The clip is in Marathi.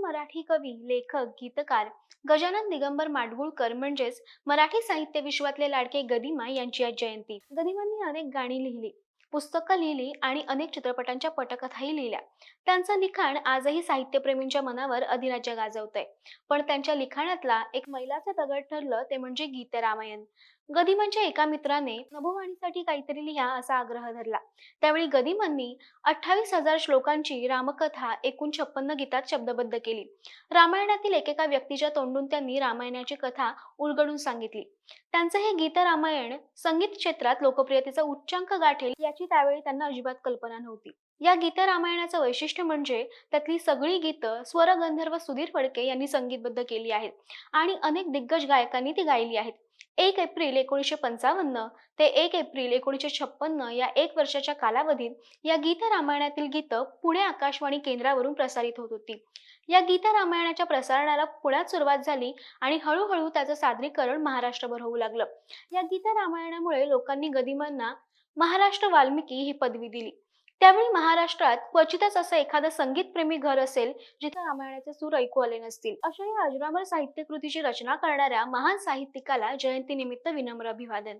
मराठी कवी लेखक गीतकार गजानन दिगंबर माडगुळकर म्हणजेच मराठी साहित्य विश्वातले लाडके गदिमा यांची आज जयंती. गदिमांनी अनेक गाणी लिहिली पुस्तकं लिहिली आणि अनेक चित्रपटांच्या पटकथाही लिहिल्या. त्यांचं लिखाण आजही साहित्यप्रेमींच्या मनावर अधिराज्य गाजवतंय. पण त्यांच्या लिखाणातला एक मैलाचं दगड ठरलं ते म्हणजे गीत गदिमनच्या गदिमांच्या एका मित्राने नभोवाणीसाठी काहीतरी लिहा असा आग्रह धरला. त्यावेळी गदिमांनी अठ्ठावीस हजार श्लोकांची रामकथा एकूण छप्पन्न गीतात शब्दबद्ध केली. रामायणातील एकेका व्यक्तीच्या तोंडून त्यांनी रामायणाची कथा उलगडून सांगितली. त्यांचं हे गीत रामायण संगीत क्षेत्रात लोकप्रियतेचा उच्चांक गाठेल याची त्यावेळी त्यांना अजिबात कल्पना नव्हती. या गीत रामायणाचं वैशिष्ट्य म्हणजे त्यातली सगळी गीतं स्वरगंधर्व सुधीर फडके यांनी संगीतबद्ध केली आहेत आणि अनेक दिग्गज गायकांनी ती गायली आहेत. एक एप्रिल एकोणीसशे पंचावन्न ते एक एप्रिल एकोणीसशे छप्पन्न या एक वर्षाच्या कालावधीत या गीत रामायणातील गीतं पुणे आकाशवाणी केंद्रावरून प्रसारित होत होती. या गीत रामायणाच्या प्रसारणाला पुण्यात सुरुवात झाली आणि हळूहळू त्याचं सादरीकरण महाराष्ट्रभर होऊ लागलं. या गीत रामायणामुळे लोकांनी गदिमांना महाराष्ट्र वाल्मिकी ही पदवी दिली. त्यावेळी महाराष्ट्रात क्वचितच असं एखादं संगीतप्रेमी घर असेल जिथे रामायणाचे सूर ऐकू आले नसतील. अशा या अजरामर साहित्य कृतीची रचना करणाऱ्या महान साहित्यिकाला जयंतीनिमित्त विनम्र अभिवादन.